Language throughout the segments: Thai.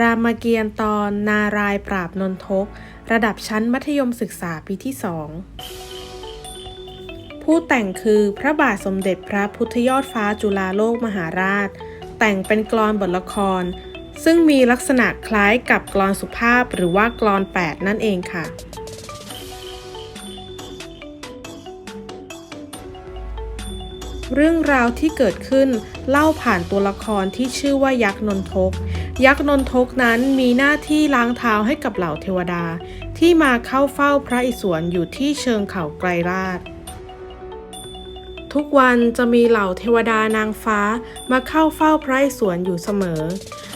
รามเกียรติ์ตอนนารายปราบนนทก ระดับชั้นมัธยมศึกษาปีที่สองผู้แต่งคือพระบาทสมเด็จพระพุทธยอดฟ้าจุฬาโลกมหาราช แต่งเป็นกลอนบทละคร ซึ่งมีลักษณะคล้ายกับกลอนสุภาพหรือว่ากลอน8นั่นเองค่ะ เรื่องราวที่เกิดขึ้นเล่าผ่านตัวละครที่ชื่อว่ายักษ์นนทก ยักษ์นนทกนั้นมีหน้าที่ล้างเท้าให้กับเหล่าเทวดา ที่มาเข้าเฝ้าพระอิศวรอยู่ที่เชิงเขาไกรราช ทุกวันจะมีเหล่าเทวดานางฟ้ามาเข้าเฝ้าพระอิศวรอยู่เสมอ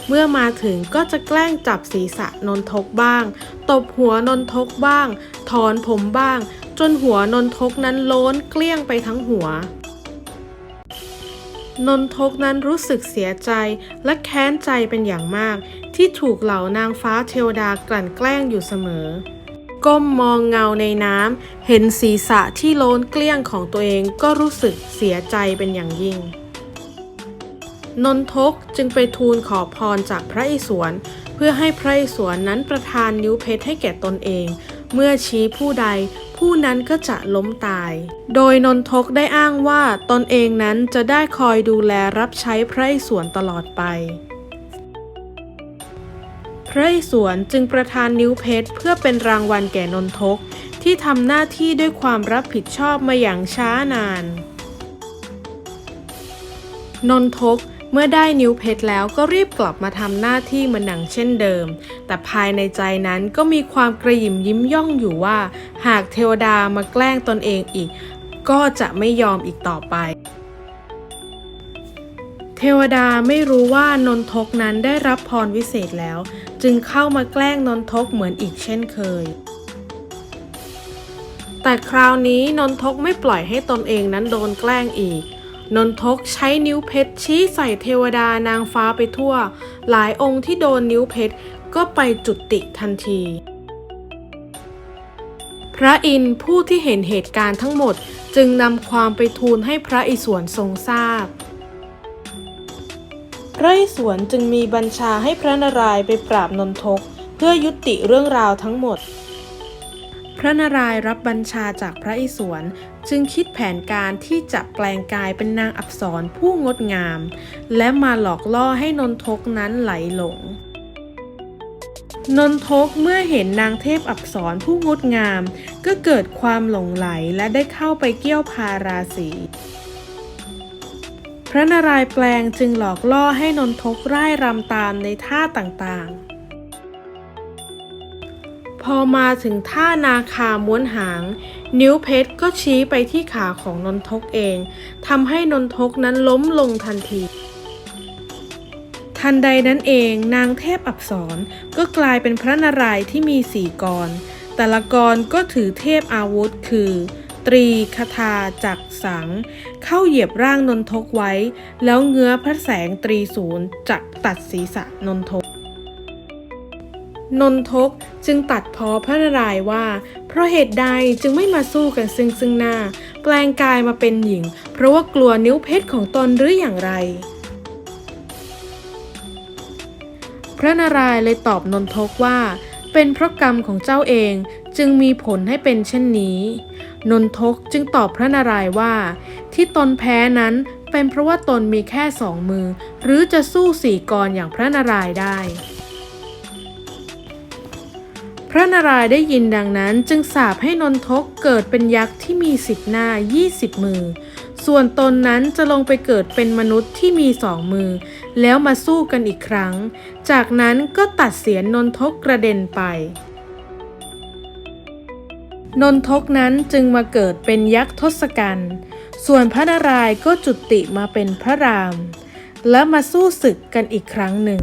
เมื่อมาถึงก็จะแกล้งจับศีรษะนนทกบ้าง ตบหัวนนทกบ้าง ถอนผมบ้าง จนหัวนนทกนั้นโล้นเกลี้ยงไปทั้งหัว นนทกนั้นรู้สึกเสียใจและแค้นใจเป็นอย่างมาก ที่ถูกเหล่านางฟ้าเทวดากลั่นแกล้งอยู่เสมอ ก้มมองเงาในน้ำเห็นศีรษะที่โล้นเกลี้ยงของตัวเองก็รู้สึกเสียใจเป็นอย่างยิ่ง นนทกจึงไปทูลขอพรจากพระอิศวรเพื่อให้พระอิศวรนั้นประทานนิ้วเพชรให้แก่ตนเอง เมื่อชี้ผู้ใด ผู้นั้นก็จะล้มตาย โดยนนทกได้อ้างว่าตนเองนั้นจะได้คอยดูแลรับใช้พระอิศวรตลอดไป พระอิศวรจึงประทานนิ้วเพชรเพื่อเป็นรางวัลแก่นนทกที่ทำหน้าที่ด้วยความรับผิดชอบมาอย่างช้านาน นนทก เมื่อได้นิ้วเพชรแล้วก็รีบกลับมาทำหน้าที่เหมือนหนังเช่นเดิม แต่ภายในใจนั้นก็มีความกระยิมยิ้มย่องอยู่ว่า หากเทวดามาแกล้งตนเองอีก ก็จะไม่ยอมอีกต่อไป เทวดาไม่รู้ว่านนทกนั้นได้รับพรวิเศษแล้ว จึงเข้ามาแกล้งนนทกเหมือนอีกเช่นเคยแต่คราวนี้นนทกไม่ปล่อยให้ตนเองนั้นโดนแกล้งอีก นนทกใช้นิ้วเพชรชี้ใส่เทวดานางฟ้าไปทั่ว หลายองค์ที่โดนนิ้วเพชรก็ไปจุติทันที พระอินทร์ผู้ที่เห็นเหตุการณ์ทั้งหมดจึงนำความไปทูลให้พระอิศวรทรงทราบ พระอิศวรจึงมีบัญชาให้พระนารายณ์ไปปราบนนทก เพื่อยุติเรื่องราวทั้งหมด พระนารายณ์รับบัญชาจากพระอิศวรจึงคิดแผนการที่จะแปลงกายเป็นนางอับสรผู้งดงาม และมาหลอกล่อให้นนทกนั้นไหลหลง นนทกเมื่อเห็นนางเทพอับสรผู้งดงาม ก็เกิดความหลงไหลและได้เข้าไปเกี่ยวพาราสีพระนารายณ์แปลงจึงหลอกล่อให้นนทกร่ายรำตามในท่าต่างๆ พอมาถึงท่านาคาม้วนหาง นิ้วเพชรก็ชี้ไปที่ขาของนนทกเองทำให้นนทกนั้นล้มลงทันที ทันใดนั้นเองนางเทพอับสรก็กลายเป็นพระนารายณ์ที่มีสี่กร แต่ละกรก็ถือเทพอาวุธคือ ตรีคทาจักสัง เข้าเหยียบร่างนนทกไว้ แล้วเงื้อพระแสงตรีศูนย์จักตัดศีรษะนนทก นนทกจึงตัดพ้อพระนารายว่า เพราะเหตุใดจึงไม่มาสู้กันซึ่งซึ่งหน้า แปลงกายมาเป็นหญิง เพราะว่ากลัวนิ้วเพชรของตนหรืออย่างไร พระนารายเลยตอบนนทกว่า เป็นเพราะกรรมของเจ้าเองจึงมีผลให้เป็นเช่นนี้ นนทกจึงตอบพระนารายว่า ที่ตนแพ้นั้นเป็นเพราะว่าตนมีแค่สองมือ หรือจะสู้สี่กรอย่างพระนารายได้ พระนารายณ์ได้ยินดังนั้นจึงสาปให้นนทกเกิดเป็นยักษ์ที่มีสิบหน้า20มือ ส่วนตนนั้นจะลงไปเกิดเป็นมนุษย์ที่มีสองมือ แล้วมาสู้กันอีกครั้ง จากนั้นก็ตัดเสียนนนทกกระเด็นไป นนทกนั้นจึงมาเกิดเป็นยักษ์ทศกัณฐ์ส่วนพระนารายณ์ก็จุติมาเป็นพระราม และมาสู้ศึกกันอีกครั้งหนึ่ง